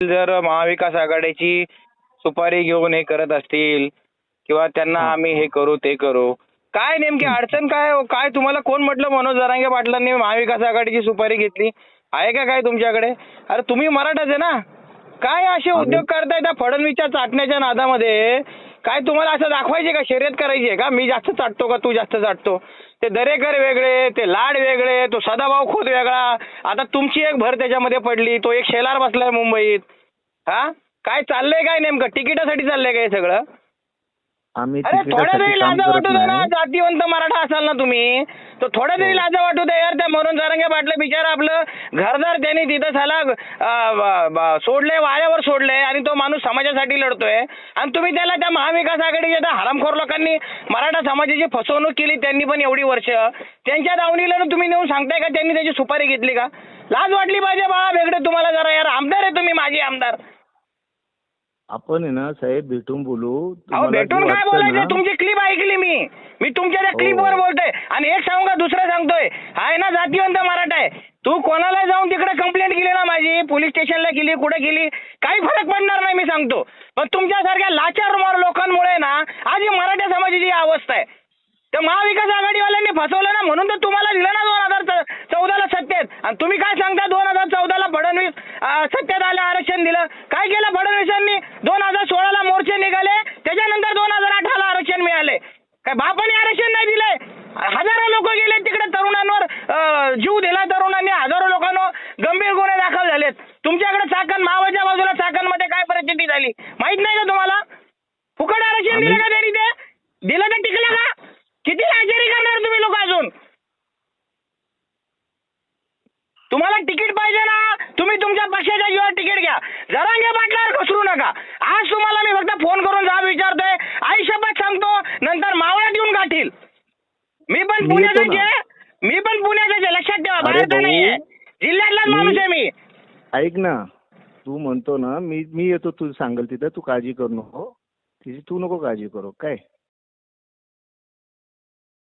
जर महाविकास आघाडीची सुपारी घेऊन हे करत असतील किंवा त्यांना आम्ही हे करू ते करू काय नेमकी अडचण काय हो? काय तुम्हाला कोण म्हटलं? मनोज जरांगे पाटलांनी महाविकास आघाडीची सुपारी घेतली. आहे का काय तुमच्याकडे? अरे तुम्ही मराठाच आहे ना. काय असे उद्योग करताय त्या फडणवीसच्या चाटण्याच्या नादामध्ये? काय तुम्हाला असं दाखवायचे का? शर्यत करायची आहे का? मी जास्त चाटतो का? तू जास्त चाटतो. ते दरेकर वेगळे ते लाड वेगळे तो सदाभाऊ खोत वेगळा. आता तुमची एक भर त्याच्यामध्ये पडली. तो एक शेलार बसलाय मुंबईत. हा? काय चाललंय काय नेमकं? तिकिटासाठी चाललंय काय हे सगळं? आम्ही अरे थोड्या तरी लाजा वाटू दे ना. जातीवंत मराठा असाल ना तुम्ही तर थोड्या तरी लाजा वाटू दे यार त्या मनोज जारंगे पाटले बिचारा आपलं घरदार त्यांनी तिथं झाला सोडले वाऱ्यावर सोडले आणि तो माणूस समाजासाठी लढतोय. आणि तुम्ही त्याला त्या महाविकास आघाडीच्या त्या हरामखोर लोकांनी मराठा समाजाची फसवणूक केली त्यांनी पण एवढी वर्ष. त्यांच्या दावणीला तुम्ही नेऊन सांगताय का त्यांनी त्याची सुपारी घेतली का? लाज वाटली पाहिजे बा वेगळे तुम्हाला जरा यार आमदार आहे तुम्ही माझे आमदार आपण आहे ना साहेब भेटून बोलू. अहो तुम्हाला जे भेटून काय वाटतं बोलायचं? ना, तुमची क्लिप ऐकली मी. मी तुमच्या त्या हो. क्लिपवर बोलतोय. आणि एक सांगू का दुसरं सांगतोय. आहे ना जातीवंत मराठा आहे. तू कोणाला जाऊन तिकडे कंप्लेंट केली ना माझी? पोलीस स्टेशनला केली कुठे केली काही फरक पडणार नाही मी सांगतो. पण तुमच्यासारख्या लाचार मार लोकांमुळे ना आज ही मराठा समाजाची ही अवस्था आहे. तर महाविकास आघाडीवाल्यांनी फसवलं ना म्हणून तर तुम्हाला दिलं ना दोन हजार चौदाला सत्तेत. आणि तुम्ही काय सांगता दोन हजार चौदाला फडणवीस अं, सत्तेत आरक्षण दिलं. काय केलं फडणवीसांनी? दोन हजार सोळाला मोर्चे निघाले. त्याच्यानंतर दोन हजार अठराला आरक्षण मिळाले. काय बापाने आरक्षण नाही दिलंय? हजारो लोक गेले तिकडे तरुणांवर. जीव दिला तरुणांनी हजारो लोकांवर. गंभीर गुन्हे दाखल झालेत. तुमच्याकडे चाकण मावाच्या बाजूला चाकणमध्ये काय परिस्थिती झाली? माहीत नाही का तुम्हाला? फुकट आरक्षण दिलं का त्यांनी ते? दिलं तर टिकलं का? किती लाचारी करणार तुम्ही लोक अजून? तुम्हाला तिकीट पाहिजे ना? तुम्ही तुमच्या पक्षाच्या जीवावर तिकीट घ्या. जरांगे पाटलावर घसरू नका. आज तुम्हाला मी फक्त फोन करून जा विचारतोय. आई शपथ सांगतो नंतर मावळ्यात येऊन गाठील. मी पण. आहे. मी पण पुण्याचाच आहे. लक्षात ठेवा भाऊ, नाहीये. जिल्ह्यातलाच माणूस आहे मी. ऐक ना तू म्हणतो ना मी मी येतो तू सांगेल तिथं तू काळजी करू नको. तिची तू नको काळजी करू काय?